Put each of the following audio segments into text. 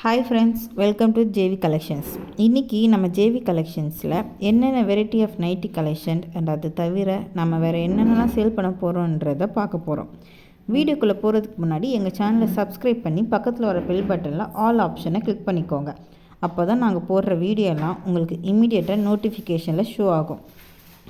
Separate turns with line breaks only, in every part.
Hi friends welcome to JV collections இன்றைக்கி நம்ம JV கலெக்ஷன்ஸில் என்னென்ன variety of nighty collection and அது தவிர நம்ம வேறு என்னென்னலாம் சேல் பண்ண போகிறோன்றதை பார்க்க போகிறோம் வீடியோக்குள்ளே போகிறதுக்கு முன்னாடி எங்கள் சேனலை சப்ஸ்கிரைப் பண்ணி பக்கத்தில் வர பெல் பட்டனில் ஆல் ஆப்ஷனை கிளிக் பண்ணிக்கோங்க. அப்போ தான் நாங்கள் போடுற வீடியோலாம் உங்களுக்கு இம்மிடியேட்டாக நோட்டிஃபிகேஷனில் ஷோ ஆகும்.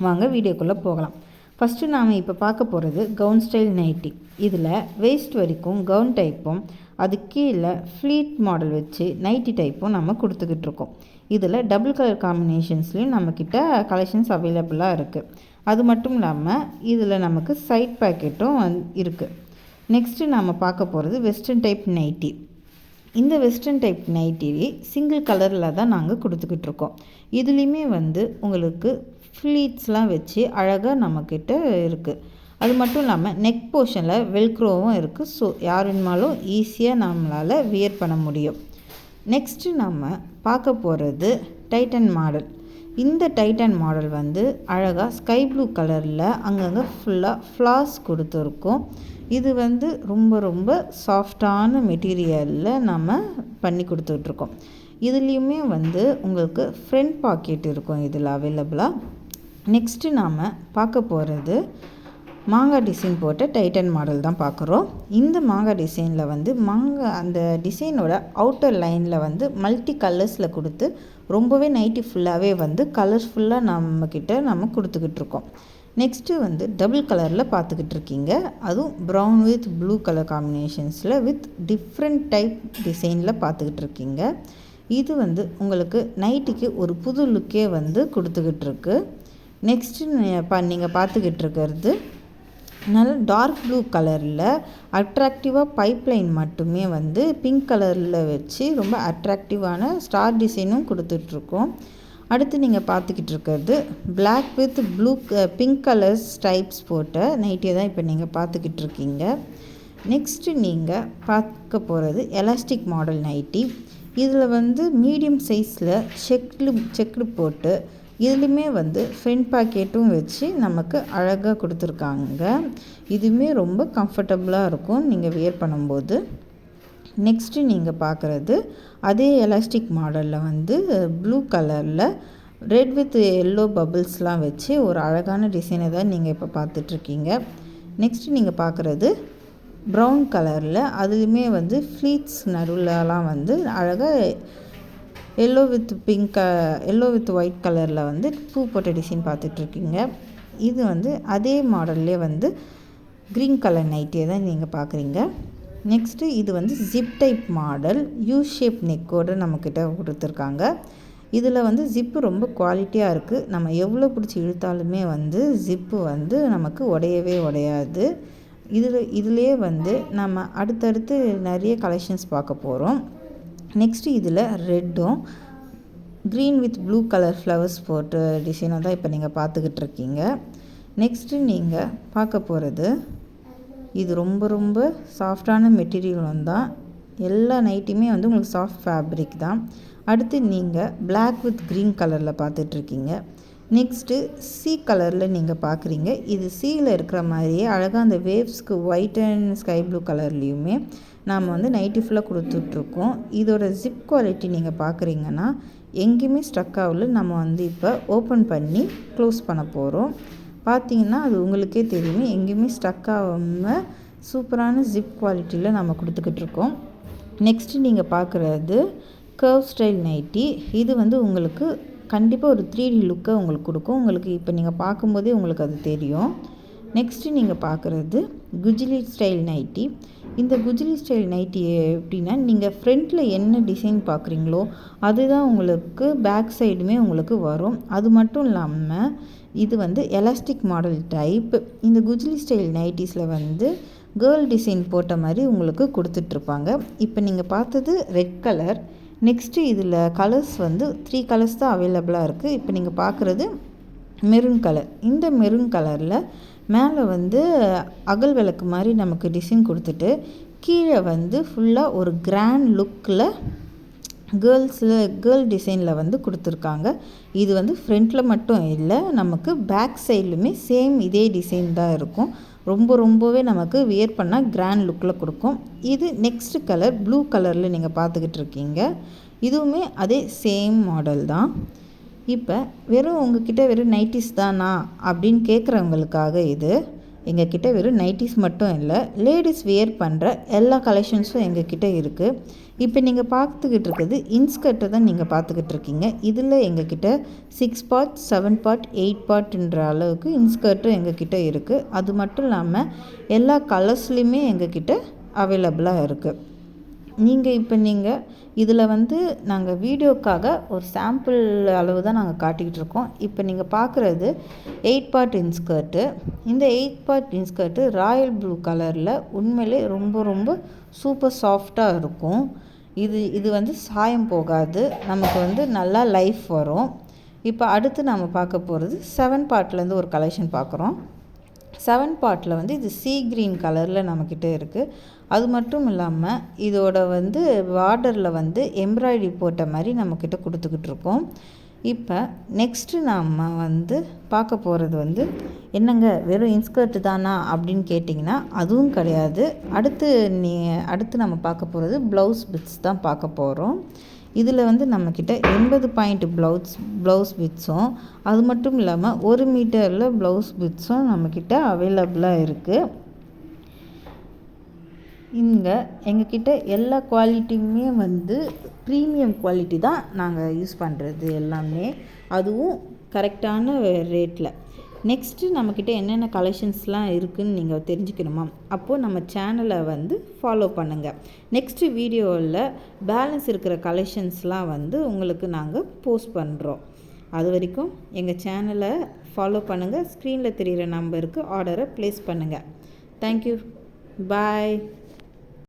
வாங்க வீடியோக்குள்ளே போகலாம். ஃபஸ்ட்டு நாம் இப்போ பார்க்க போகிறது கவுன் ஸ்டைல் நைட்டி இதில் வேஸ்ட் வரைக்கும் கவுன் டைப்பும் அது கீழே ஃப்ளீட் மாடல் வச்சு நைட்டி டைப்பும் நம்ம கொடுத்துக்கிட்ருக்கோம் இதில் டபுள் கலர் காம்பினேஷன்ஸ்லேயும் நம்மக்கிட்ட கலெக்ஷன்ஸ் அவைலபிளாக இருக்குது அது மட்டும் இல்லாமல் இதில் நமக்கு சைட் பேக்கெட்டும் வந் இருக்குது நெக்ஸ்ட்டு நம்ம பார்க்க போகிறது வெஸ்டர்ன் டைப் நைட்டி இந்த வெஸ்டர்ன் டைப் நைட்டி சிங்கிள் கலரில் தான் நாங்கள் கொடுத்துக்கிட்ருக்கோம் இதுலேயுமே வந்து உங்களுக்கு ஃப்ளீட்ஸ்லாம் வச்சு அழகாக நம்மக்கிட்ட இருக்குது அது மட்டும் இல்லாமல் நெக் போர்ஷனில் வெல்க்ரோவும் இருக்குது ஸோ யார் வேணுமாலும் ஈஸியாக நம்மளால் வியர் பண்ண முடியும். நெக்ஸ்ட்டு நம்ம பார்க்க போகிறது டைட்டன் மாடல் இந்த டைட்டன் மாடல் வந்து அழகாக ஸ்கை ப்ளூ கலரில் அங்கங்கே ஃபுல்லாக ஃப்ளாஸ் கொடுத்துருக்கோம். இது வந்து ரொம்ப ரொம்ப சாஃப்டான மெட்டீரியலில் நம்ம பண்ணி கொடுத்துட்ருக்கோம். இதுலேயுமே வந்து உங்களுக்கு ஃப்ரண்ட் பாக்கெட் இருக்கும். இதில் அவைலபிளாக நெக்ஸ்ட்டு நாம் பார்க்க போகிறது மாங்காய் டிசைன் போட்ட டைட்டன் மாடல் தான் பார்க்குறோம். இந்த மாங்காய் டிசைனில் வந்து மாங்காய் அந்த டிசைனோட அவுட்டர் லைனில் வந்து மல்டி கலர்ஸில் கொடுத்து ரொம்பவே நைட்டி ஃபுல்லாகவே வந்து கலர்ஃபுல்லாக நம்மக்கிட்ட நம்ம கொடுத்துக்கிட்டு இருக்கோம். நெக்ஸ்ட்டு வந்து டபுள் கலரில் பார்த்துக்கிட்டு இருக்கீங்க. அதுவும் ப்ரௌன் வித் ப்ளூ கலர் காம்பினேஷன்ஸில் வித் டிஃப்ரெண்ட் டைப் டிசைனில் பார்த்துக்கிட்டு இருக்கீங்க. இது வந்து உங்களுக்கு நைட்டுக்கு ஒரு புது லுக்கே வந்து கொடுத்துக்கிட்டு இருக்கு. நெக்ஸ்ட்டு நீங்கள் பார்த்துக்கிட்டு இருக்கிறது நல்ல டார்க் ப்ளூ கலரில் அட்ராக்டிவாக பைப்லைன் மட்டுமே வந்து பிங்க் கலரில் வச்சு ரொம்ப அட்ராக்டிவான ஸ்டார் டிசைனும் கொடுத்துட்ருக்கோம். அடுத்து நீங்கள் பார்த்துக்கிட்டு இருக்கிறது black with blue pink colour stripes போட்ட நைட்டியை தான் இப்போ நீங்கள் பார்த்துக்கிட்டு இருக்கீங்க. நெக்ஸ்ட்டு நீங்கள் பார்க்க போகிறது எலாஸ்டிக் மாடல் நைட்டி இதில் வந்து மீடியம் சைஸில் செக்லு செக்டு போட்டு இதுலேயுமே வந்து ஃப்ரண்ட் பாக்கெட்டும் வச்சு நமக்கு அழகாக கொடுத்துருக்காங்க. இதுவுமே ரொம்ப கம்ஃபர்டபுளாக இருக்கும். நீங்கள் வியர் பண்ணும்போது. நெக்ஸ்ட்டு நீங்கள் பார்க்குறது அதே எலாஸ்டிக் மாடலில் வந்து ப்ளூ கலரில் ரெட் வித் எல்லோ பபிள்ஸ்லாம் வச்சு ஒரு அழகான டிசைனை தான் நீங்கள் இப்போ பார்த்துட்ருக்கீங்க. நெக்ஸ்ட்டு நீங்கள் பார்க்குறது ப்ரௌன் கலரில் அதுலேயுமே வந்து ஃப்ளீட்ஸ் நடுவில்லாம் வந்து அழகாக yellow with pink yellow with white கலரில் வந்து பூ போட்ட டிசைன் பார்த்துட்ருக்கீங்க. இது வந்து அதே மாடல்லே வந்து க்ரீன் கலர் நைட்டியை தான் நீங்கள் பார்க்குறீங்க. நெக்ஸ்ட்டு இது வந்து zip type model U shape நெக்கோடு நம்மக்கிட்ட கொடுத்துருக்காங்க. இதில் வந்து ஜிப்பு ரொம்ப குவாலிட்டியாக இருக்குது நம்ம எவ்வளோ பிடிச்சி இழுத்தாலுமே வந்து ஜிப்பு வந்து நமக்கு உடையவே உடையாது. இதில் இதிலே வந்து நம்ம அடுத்தடுத்து நிறைய கலெக்ஷன்ஸ் பார்க்க போகிறோம் நெக்ஸ்ட்டு இதில் ரெட்டும் green with blue colour flowers போட்டு டிசைனாக தான் இப்போ நீங்கள் பார்த்துக்கிட்டு இருக்கீங்க. நெக்ஸ்ட்டு நீங்கள் பார்க்க போகிறது இது ரொம்ப ரொம்ப சாஃப்டான மெட்டீரியலும் தான். எல்லா நைட்டுமே வந்து உங்களுக்கு சாஃப்ட் ஃபேப்ரிக் தான். அடுத்து நீங்கள் பிளாக் வித் க்ரீன் கலரில் பார்த்துட்ருக்கீங்க நெக்ஸ்ட்டு சி கலரில் நீங்கள் பார்க்குறீங்க. இது சீயில் இருக்கிற மாதிரியே அழகாக அந்த வேவ்ஸ்க்கு ஒயிட் அண்ட் ஸ்கை ப்ளூ கலர்லேயுமே நாம் வந்து நைட்டி ஃபுல்லாக கொடுத்துட்ருக்கோம். இதோட ஜிப் குவாலிட்டி நீங்கள் பார்க்குறீங்கன்னா எங்கேயுமே ஸ்ட்ரக் ஆகல. நம்ம வந்து இப்போ ஓப்பன் பண்ணி க்ளோஸ் பண்ண போகிறோம். பார்த்தீங்கன்னா அது உங்களுக்கே தெரியுமே. எங்கேயுமே ஸ்ட்ரக் ஆகாமல் சூப்பரான ஜிப் குவாலிட்டியில் நம்ம கொடுத்துக்கிட்டு இருக்கோம் நெக்ஸ்ட்டு நீங்கள் பார்க்குறது கர்வ் ஸ்டைல் நைட்டி இது வந்து உங்களுக்கு கண்டிப்பாக ஒரு த்ரீ டி லுக்கை உங்களுக்கு கொடுக்கும். உங்களுக்கு இப்போ நீங்கள் பார்க்கும்போதே உங்களுக்கு அது தெரியும். நெக்ஸ்ட்டு நீங்கள் பார்க்குறது குஜிலி ஸ்டைல் நைட்டி இந்த குஜிலி ஸ்டைல் நைட்டி எப்படின்னா நீங்கள் ஃப்ரண்ட்டில் என்ன டிசைன் பார்க்குறீங்களோ அதுதான் உங்களுக்கு பேக் சைடுமே உங்களுக்கு வரும். அது மட்டும் இல்லாமல் இது வந்து எலாஸ்டிக் மாடல் டைப் இந்த குஜிலி ஸ்டைல் நைட்டிஸில் வந்து கேர்ள் டிசைன் போட்ட மாதிரி உங்களுக்கு கொடுத்துட்ருப்பாங்க இப்போ நீங்கள் பார்த்தது ரெட் கலர் நெக்ஸ்ட்டு இதில் கலர்ஸ் வந்து த்ரீ கலர்ஸ் தான் அவைலபிளாக இருக்குது இப்போ நீங்கள் பார்க்குறது மெரூன் கலர் இந்த மெரூன் கலரில் மேலே வந்து அகல் விளக்கு மாதிரி நமக்கு டிசைன் கொடுத்துட்டு கீழே வந்து ஃபுல்லாக ஒரு கிராண்ட் லுக்கில் கேர்ள்ஸில் கேர்ள் டிசைனில் வந்து கொடுத்துருக்காங்க. இது வந்து ஃப்ரண்ட்டில் மட்டும் இல்லை நமக்கு பேக் சைட்லுமே சேம் இதே டிசைன் தான் இருக்கும். ரொம்ப ரொம்பவே நமக்கு வியர் பண்ணால் கிராண்ட் லுக்கில் கொடுக்கும். இது நெக்ஸ்ட் கலர் ப்ளூ கலரில் நீங்கள் பார்த்துக்கிட்டு இருக்கீங்க. இதுவுமே அதே சேம் மாடல் தான். இப்போ வெறும் உங்ககிட்ட வெறும் நைட்டிஸ் தானா அப்படின்னு கேட்குறவங்களுக்காக இது. எங்கள் கிட்டே வெறும் நைட்டிஸ் மட்டும் இல்லை லேடிஸ் வியர் பண்ணுற எல்லா கலெக்ஷன்ஸும் எங்கள் கிட்டே இருக்குது இப்போ நீங்கள் பார்த்துக்கிட்டு இருக்கிறது இன்ஸ்கர்ட்டை தான் நீங்கள் பார்த்துக்கிட்டு இருக்கீங்க. இதில் எங்ககிட்ட six part seven part eight பார்ட்ன்ற அளவுக்கு இன்ஸ்கர்ட்டும் எங்ககிட்ட இருக்குது அது மட்டும் இல்லாமல் எல்லா கலர்ஸ்லேயுமே எங்கள் கிட்டே அவைலபிளாக இருக்குது நீங்கள் இப்போ நீங்கள் இதில் வந்து நாங்கள் வீடியோக்காக ஒரு சாம்பிள் அளவு தான் நாங்கள் காட்டிக்கிட்டு இருக்கோம். இப்போ நீங்கள் பார்க்குறது எயிட் பார்ட் இன்ஸ்கர்ட்டு இந்த eight part inskirt royal blue கலரில் உண்மையிலே ரொம்ப ரொம்ப சூப்பர் சாஃப்டாக இருக்கும். இது இது வந்து சாயம் போகாது. நமக்கு வந்து நல்லா லைஃப் வரும். இப்போ அடுத்து நம்ம பார்க்க போகிறது செவன் பார்ட்லேருந்து ஒரு கலெக்ஷன் பார்க்குறோம் செவன் பார்ட்டில் வந்து இது சீ க்ரீன் கலரில் நம்மக்கிட்ட இருக்குது அது மட்டும் இல்லாமல் இதோட வந்து பார்டரில் வந்து எம்ப்ராய்டரி போட்ட மாதிரி நம்மக்கிட்ட கொடுத்துக்கிட்டு இருக்கோம். இப்போ நெக்ஸ்ட்டு நாம் வந்து பார்க்க போகிறது வந்து என்னங்க வெறும் இன்ஸ்கர்ட்டு தானா அப்படின்னு கேட்டிங்கன்னா அதுவும் கிடையாது. அடுத்து நீ அடுத்து நம்ம பார்க்க போகிறது ப்ளவுஸ் பிட்ஸ் தான் பார்க்க போகிறோம் இதில் வந்து நம்மக்கிட்ட எண்பது பாயிண்ட் ப்ளவுஸ் ப்ளவுஸ் பிட்ஸும் அது மட்டும் இல்லாமல் ஒரு மீட்டரில் ப்ளவுஸ் பிட்ஸும் நம்மக்கிட்ட அவைலபிளாக இருக்குது இங்கே எங்கக்கிட்ட எல்லா குவாலிட்டியுமே வந்து ப்ரீமியம் குவாலிட்டி தான் நாங்கள் யூஸ் பண்ணுறது எல்லாமே. அதுவும் கரெக்டான ரேட்டில். நெக்ஸ்ட்டு நம்மக்கிட்ட என்னென்ன கலெக்ஷன்ஸ்லாம் இருக்குதுன்னு நீங்கள் தெரிஞ்சுக்கணுமா? அப்போது நம்ம சேனலை வந்து ஃபாலோ பண்ணுங்கள் நெக்ஸ்ட்டு வீடியோவில் பேலன்ஸ் இருக்கிற கலெக்ஷன்ஸ்லாம் வந்து உங்களுக்கு நாங்கள் போஸ்ட் பண்ணுறோம் அது வரைக்கும் எங்கள் சேனலை ஃபாலோ பண்ணுங்கள் ஸ்க்ரீனில் தெரிகிற நம்பருக்கு ஆர்டரை ப்ளேஸ் பண்ணுங்கள் தேங்க்யூ பாய்